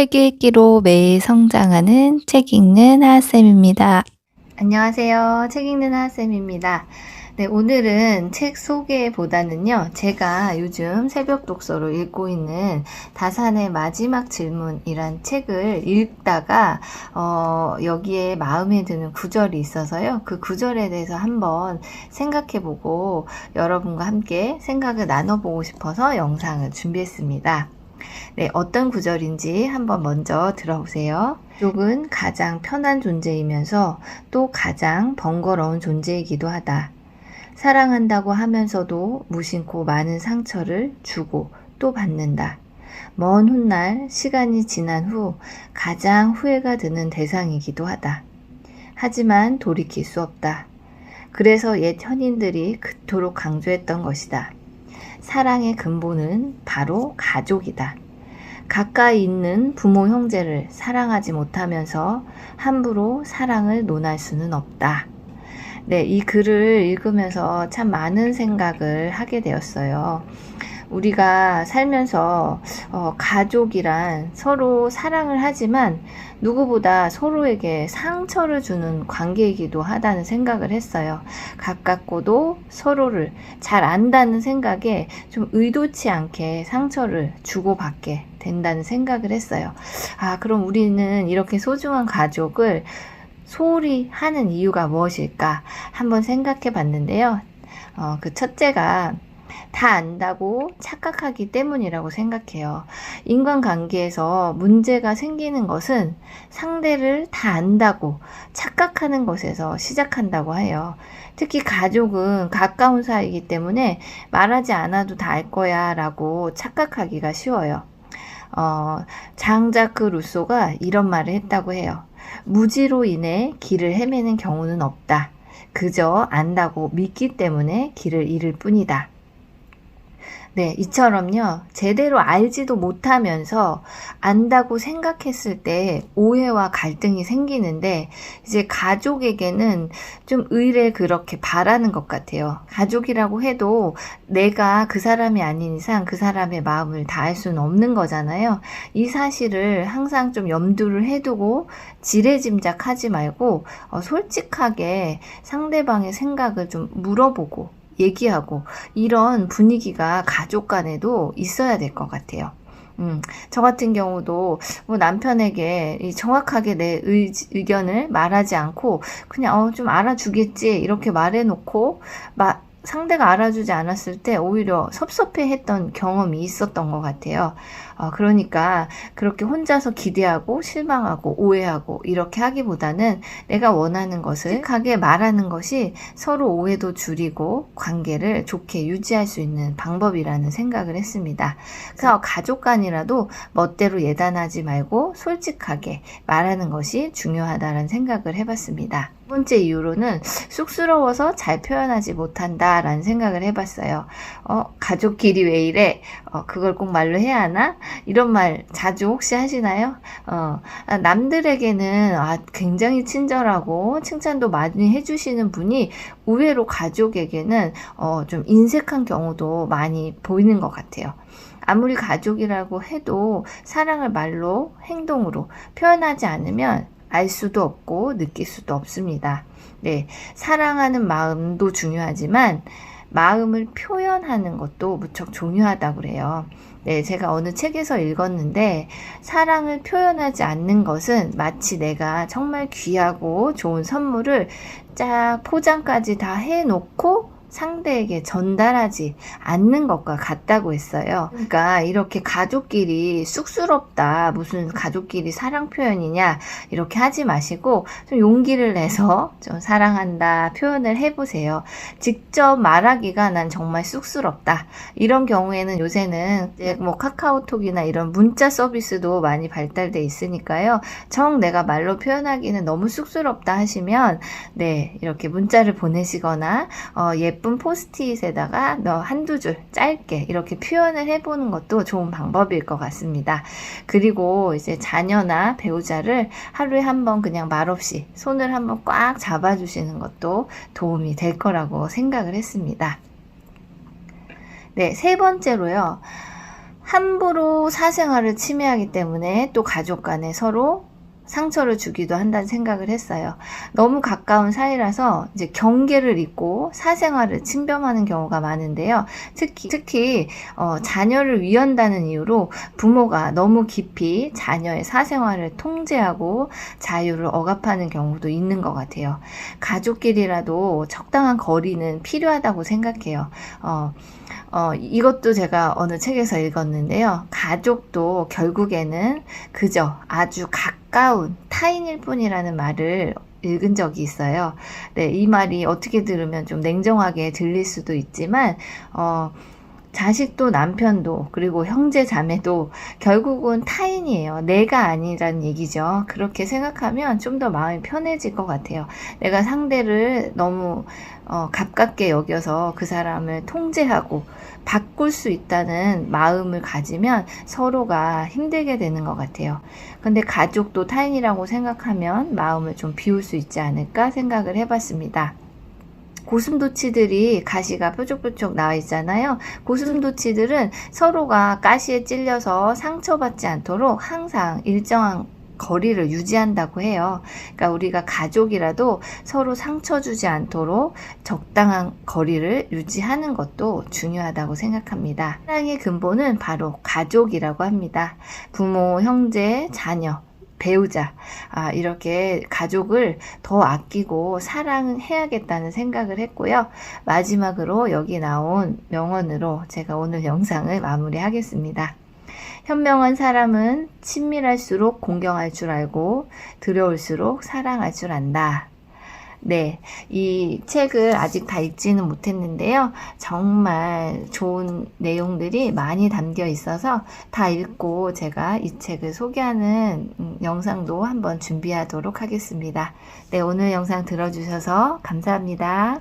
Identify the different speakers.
Speaker 1: 책 읽기로 매일 성장하는 책 읽는 하쌤입니다. 안녕하세요. 책 읽는 하쌤입니다. 네, 오늘은 책 소개보다는요, 제가 요즘 새벽 독서로 읽고 있는 다산의 마지막 질문이란 책을 읽다가, 어, 여기에 마음에 드는 구절이 있어서요, 그 구절에 대해서 한번 생각해 보고 여러분과 함께 생각을 나눠보고 싶어서 영상을 준비했습니다. 네, 어떤 구절인지 한번 먼저 들어보세요. 쪽은 가장 편한 존재이면서 또 가장 번거로운 존재이기도 하다. 사랑한다고 하면서도 무심코 많은 상처를 주고 또 받는다. 먼 훗날 시간이 지난 후 가장 후회가 드는 대상이기도 하다. 하지만 돌이킬 수 없다. 그래서 옛 현인들이 그토록 강조했던 것이다. 사랑의 근본은 바로 가족이다. 가까이 있는 부모 형제를 사랑하지 못하면서 함부로 사랑을 논할 수는 없다. 네, 이 글을 읽으면서 참 많은 생각을 하게 되었어요. 우리가 살면서 어, 가족이란 서로 사랑을 하지만 누구보다 서로에게 상처를 주는 관계이기도 하다는 생각을 했어요. 가깝고도 서로를 잘 안다는 생각에 좀 의도치 않게 상처를 주고받게 된다는 생각을 했어요. 아, 그럼 우리는 이렇게 소중한 가족을 소홀히 하는 이유가 무엇일까 한번 생각해 봤는데요. 어, 그 첫째가 다 안다고 착각하기 때문이라고 생각해요. 인간관계에서 문제가 생기는 것은 상대를 다 안다고 착각하는 것에서 시작한다고 해요. 특히 가족은 가까운 사이이기 때문에 말하지 않아도 다 알 거야 라고 착각하기가 쉬워요. 어, 장자크 루소가 이런 말을 했다고 해요. 무지로 인해 길을 헤매는 경우는 없다. 그저 안다고 믿기 때문에 길을 잃을 뿐이다. 네, 이처럼요, 제대로 알지도 못하면서 안다고 생각했을 때 오해와 갈등이 생기는데, 이제 가족에게는 좀 의뢰 그렇게 바라는 것 같아요. 가족이라고 해도 내가 그 사람이 아닌 이상 그 사람의 마음을 다 알 수는 없는 거잖아요. 이 사실을 항상 좀 염두를 해두고 지레짐작하지 말고, 어, 솔직하게 상대방의 생각을 좀 물어보고, 얘기하고 이런 분위기가 가족 간에도 있어야 될 것 같아요. 음, 저 같은 경우도 뭐 남편에게 정확하게 내 의, 의견을 말하지 않고 그냥 어, 좀 알아주겠지 이렇게 말해놓고 마, 상대가 알아주지 않았을 때 오히려 섭섭해 했던 경험이 있었던 것 같아요. 어, 그러니까 그렇게 혼자서 기대하고 실망하고 오해하고 이렇게 하기보다는 내가 원하는 것을 솔직하게 말하는 것이 서로 오해도 줄이고 관계를 좋게 유지할 수 있는 방법이라는 생각을 했습니다. 그래서 가족 간이라도 멋대로 예단하지 말고 솔직하게 말하는 것이 중요하다는 생각을 해봤습니다. 두 번째 이유로는 쑥스러워서 잘 표현하지 못한다 라는 생각을 해봤어요. 어, 가족끼리 왜 이래? 어, 그걸 꼭 말로 해야 하나? 이런 말 자주 혹시 하시나요? 어, 아, 남들에게는 아, 굉장히 친절하고 칭찬도 많이 해주시는 분이 의외로 가족에게는 어, 좀 인색한 경우도 많이 보이는 것 같아요. 아무리 가족이라고 해도 사랑을 말로 행동으로 표현하지 않으면 알 수도 없고 느낄 수도 없습니다. 네, 사랑하는 마음도 중요하지만 마음을 표현하는 것도 무척 중요하다고 그래요. 네, 제가 어느 책에서 읽었는데 사랑을 표현하지 않는 것은 마치 내가 정말 귀하고 좋은 선물을 쫙 포장까지 다 해놓고 상대에게 전달하지 않는 것과 같다고 했어요. 그러니까 이렇게 가족끼리 쑥스럽다, 무슨 가족끼리 사랑 표현이냐, 이렇게 하지 마시고 좀 용기를 내서 좀 사랑한다 표현을 해보세요. 직접 말하기가 난 정말 쑥스럽다. 이런 경우에는 요새는 뭐 카카오톡이나 이런 문자 서비스도 많이 발달돼 있으니까요. 정 내가 말로 표현하기는 너무 쑥스럽다 하시면 네, 이렇게 문자를 보내시거나 어, 예 예쁜 포스트잇에다가 너 한두 줄 짧게 이렇게 표현을 해보는 것도 좋은 방법일 것 같습니다. 그리고 이제 자녀나 배우자를 하루에 한 번 그냥 말없이 손을 한번 꽉 잡아주시는 것도 도움이 될 거라고 생각을 했습니다. 네, 세 번째로요. 함부로 사생활을 침해하기 때문에 또 가족 간에 서로 상처를 주기도 한다는 생각을 했어요. 너무 가까운 사이라서 이제 경계를 잊고 사생활을 침범하는 경우가 많은데요. 특히 특히 어, 자녀를 위한다는 이유로 부모가 너무 깊이 자녀의 사생활을 통제하고 자유를 억압하는 경우도 있는 것 같아요. 가족끼리라도 적당한 거리는 필요하다고 생각해요. 어, 어, 이것도 제가 어느 책에서 읽었는데요. 가족도 결국에는 그저 아주 가까운 타인일 뿐이라는 말을 읽은 적이 있어요. 네, 이 말이 어떻게 들으면 좀 냉정하게 들릴 수도 있지만, 어, 자식도 남편도 그리고 형제 자매도 결국은 타인이에요. 내가 아니란 얘기죠. 그렇게 생각하면 좀 더 마음이 편해질 것 같아요. 내가 상대를 너무 어, 가깝게 여겨서 그 사람을 통제하고 바꿀 수 있다는 마음을 가지면 서로가 힘들게 되는 것 같아요. 근데 가족도 타인이라고 생각하면 마음을 좀 비울 수 있지 않을까 생각을 해봤습니다. 고슴도치들이 가시가 뾰족뾰족 나와 있잖아요. 고슴도치들은 서로가 가시에 찔려서 상처받지 않도록 항상 일정한 거리를 유지한다고 해요. 그러니까 우리가 가족이라도 서로 상처 주지 않도록 적당한 거리를 유지하는 것도 중요하다고 생각합니다. 사랑의 근본은 바로 가족이라고 합니다. 부모, 형제, 자녀, 배우자, 아, 이렇게 가족을 더 아끼고 사랑해야겠다는 생각을 했고요. 마지막으로 여기 나온 명언으로 제가 오늘 영상을 마무리하겠습니다. 현명한 사람은 친밀할수록 공경할 줄 알고 두려울수록 사랑할 줄 안다. 네, 이 책을 아직 다 읽지는 못했는데요. 정말 좋은 내용들이 많이 담겨 있어서 다 읽고 제가 이 책을 소개하는 음, 영상도 한번 준비하도록 하겠습니다. 네, 오늘 영상 들어주셔서 감사합니다.